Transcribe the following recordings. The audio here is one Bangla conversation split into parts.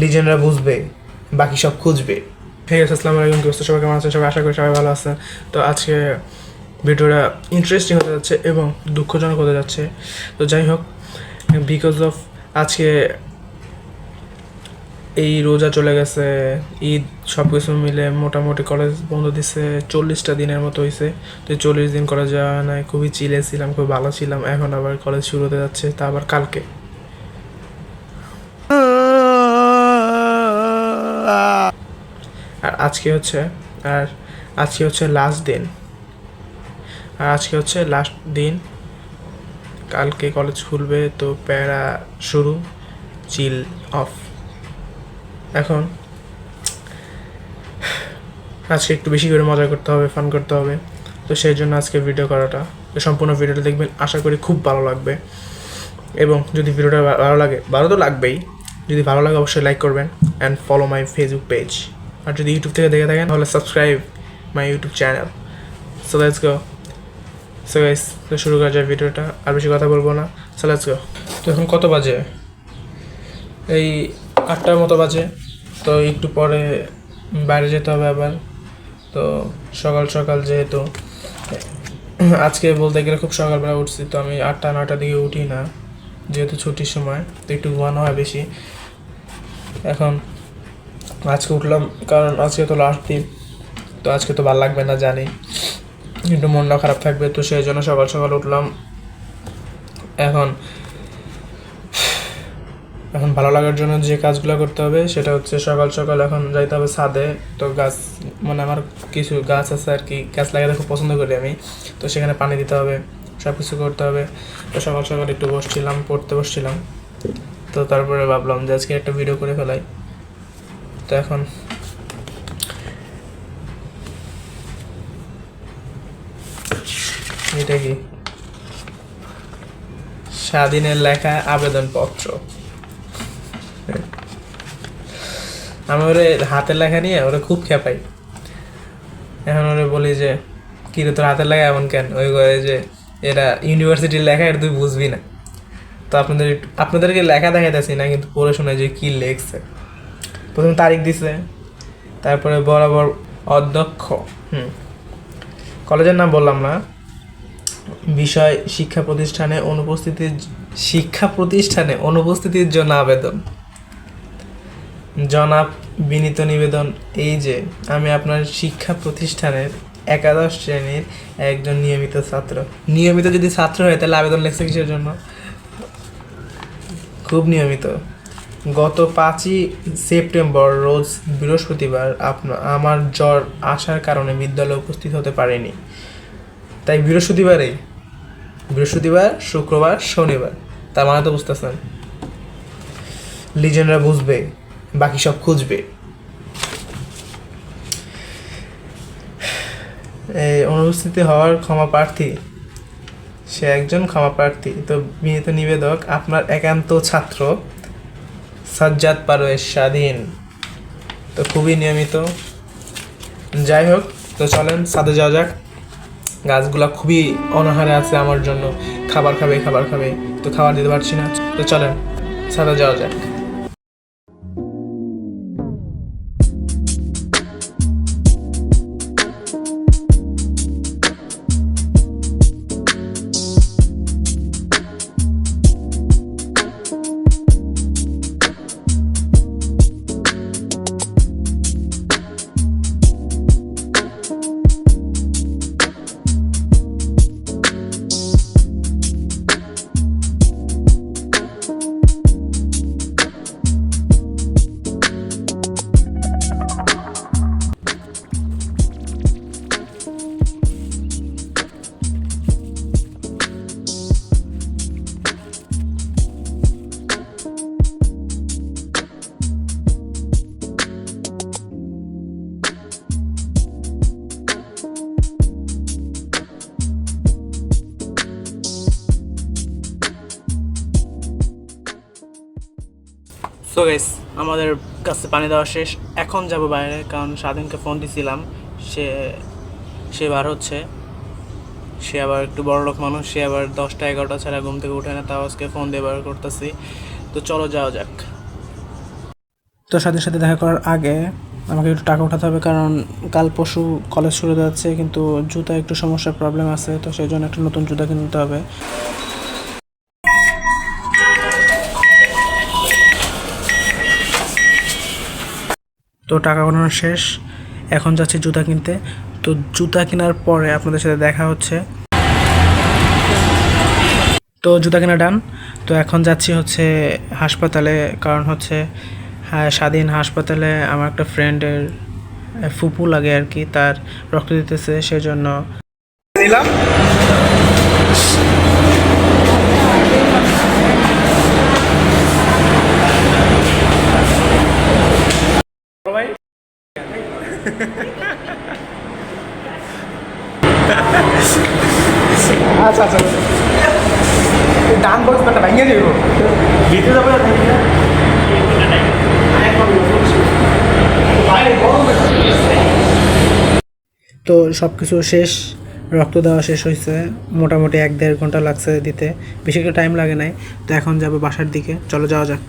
লিজেন্ডরা বুঝবে, বাকি সব খুঁজবে। ঠিক আছে, আসসালামু আলাইকুম কি সবাই কেমন আছেন? সবাই আশা করি সবাই ভালো আছেন। তো আজকে ভিডিওটা ইন্টারেস্টিং হতে যাচ্ছে এবং দুঃখজনক হতে যাচ্ছে। তো যাই হোক বিকজ অফ আজকে এই রোজা চলে গেছে, ঈদ সব কিছু মিলে মোটামুটি কলেজ বন্ধ দিছে, চল্লিশটা দিনের মতো হয়েছে তো চল্লিশ দিন কলেজ যাওয়া নাই, খুবই চিলে ছিলাম, খুব ভালো ছিলাম। এখন আবার কলেজ শুরু হতে যাচ্ছে, তা আবার কালকে। আজকে হচ্ছে, আর আজকে হচ্ছে লাস্ট দিন। আর আজকে হচ্ছে লাস্ট দিন। কালকে কলেজ খুলবে তো প্যারা শুরু চিল অফ এখন আজকে একটু বেশি করে মজা করতে হবে ফান করতে হবে। তো সেই জন্য আজকে ভিডিও করাটা। তো সম্পূর্ণ ভিডিওটা দেখবেন, আশা করি খুব ভালো লাগবে। এবং যদি ভিডিওটা ভালো লাগে, ভালো তো লাগবেই। যদি ভালো লাগে অবশ্যই লাইক করবেন and follow my Facebook page আর যদি ইউটিউব থেকে দেখে থাকেন, তাহলে subscribe my YouTube channel so let's go so guys তো শুরু করা যায় ভিডিওটা। আর বেশি কথা বলব না। সো লেটস গো তো এখন কত বাজে? এই আটটার মতো বাজে। তো একটু পরে বাইরে যেতে হবে আবার। তো সকাল সকাল যেহেতু, আজকে বলতে গেলে খুব সকালবেলা উঠছি। তো আমি আটটা নটার দিকে উঠি না, যেহেতু ছুটির সময়। তো একটু ঘুমানো হয় বেশি। এখন আজকে উঠলাম, কারণ আজকে তো লাস্ট দিন, তো আজকে তো ভালো লাগবে না জানি। কিন্তু মনটা খারাপ থাকবে, তো সেই জন্য সকাল সকাল উঠলাম। এখন এখন ভালো লাগার জন্য যে কাজগুলো করতে হবে, সেটা হচ্ছে সকাল সকাল এখন যাইতে হবে ছাদে। তো গাছ মানে আমার কিছু গাছ আছে আর কি, গাছ লাগাতে খুব পছন্দ করি আমি। তো সেখানে পানি দিতে হবে সব কিছু করতে হবে। তো সকাল সকাল একটু বসছিলাম, পড়তে বসছিলাম। তো তারপরে ভাবলাম যে আজকে একটা ভিডিও করে ফেলাই। তো এখন এটা কি? স্বাধীনের লেখা আবেদনপত্র। আমি ওরে হাতের লেখা নিয়ে ওরে খুব খেপাই। এখন ওরে বলি যে, কি রে, তোর হাতের লেখা এমন কেন? ওই করে যে, এটা ইউনিভার্সিটির লেখা, এটা তুই বুঝবি না। তো আপনাদের, আপনাদেরকে লেখা দেখাইতেছি না, কিন্তু পড়ে শোনা যে কি লেখছে। প্রথম তারিখ দিছে, তারপরে বরাবর অধ্যক্ষ, হুম। কলেজের নাম বললাম না। বিষয়, শিক্ষা প্রতিষ্ঠানে অনুপস্থিতির শিক্ষা প্রতিষ্ঠানে অনুপস্থিতির জন্য আবেদন। জনাব বিনীত নিবেদন, এই যে, আমি আপনার শিক্ষা প্রতিষ্ঠানের একাদশ শ্রেণির একজন নিয়মিত ছাত্র। নিয়মিত যদি ছাত্র হয়, তাহলে আবেদন লেখছে কিসের জন্য? খুব নিয়মিত। গত পাঁচই সেপ্টেম্বর রোজ বৃহস্পতিবার আপনার আমার জ্বর আসার কারণে বিদ্যালয়ে উপস্থিত হতে পারেনি। তাই বৃহস্পতিবারে, বৃহস্পতিবার, শুক্রবার, শনিবার, তার মানে তো বুঝতেছেন। লিজেন্ডরা বুঝবে, বাকি সব খুঁজবে। এই অনুপস্থিতি হওয়ার ক্ষমা প্রার্থী, সে একজন ক্ষমা প্রার্থী। তো বিনীত নিবেদক, আপনার একান্ত ছাত্র সাজ্জাদ পারোয়ের স্বাধীন। তো খুবই নিয়মিত। যাই হোক, তো চলেন, সাথে যাওয়া যাক। গাছগুলো খুবই অনাহারে আছে আমার জন্য। খাবার খাবে খাবার খাবে। তো খাবার দিতে পারছি না। তো চলেন, সাথে যাওয়া যাক। সো গাইস আমাদের কাছে পানি দেওয়া শেষ। এখন যাব বাইরে, কারণ স্বাধীনকে ফোন দিছিলাম। সে সে বার হচ্ছে। সে আবার একটু বড় লোক মানুষ, সে আবার দশটা এগারোটা ছাড়া ঘুম থেকে উঠে না, তাও আজকে ফোন দিয়ে বার করতেছি। তো চলো যাওয়া যাক। তো সাথে সাথে দেখা করার আগে আমাকে একটু টাকা উঠাতে হবে, কারণ কাল পরশু কলেজ শুরু যাচ্ছে কিন্তু জুতা একটু সমস্যার প্রবলেম আছে, তো সেই জন্য একটা নতুন জুতা কিনতে হবে। তো টাকা গোনানো শেষ। এখন যাচ্ছি জুতা কিনতে। তো জুতা কেনার পরে আপনাদের সাথে দেখা হচ্ছে। তো জুতা কেনা ডান। তো এখন যাচ্ছি হচ্ছে হাসপাতালে। কারণ হচ্ছে হ্যাঁ স্বাধীন হাসপাতালে আমার একটা ফ্রেন্ডের ফুপু লাগে আর কি, তার রক্ত দিতেছে, সেজন্য। নিলাম আচ্ছা আচ্ছা ডান বক্স ব্যাটা ভেঙে দিব যাবে তো সব কিছু শেষ, রক্ত দেওয়া শেষ হয়েছে, মোটামুটি এক দেড় ঘণ্টা লাগছে দিতে, বেশি টাইম লাগে নাই। তো এখন যাবে বাসার দিকে, চলো যাওয়া যাক।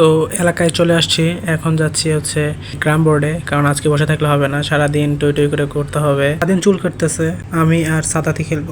তো এলাকায় চলে আসছি। এখন যাচ্ছি হচ্ছে গ্রাম বোর্ডে, কারণ আজকে বসে থাকলে হবে না। সারাদিন টই টই করে করতে হবে। সারাদিন চুল কাটতেছে। আমি আর সাতাতি খেলব।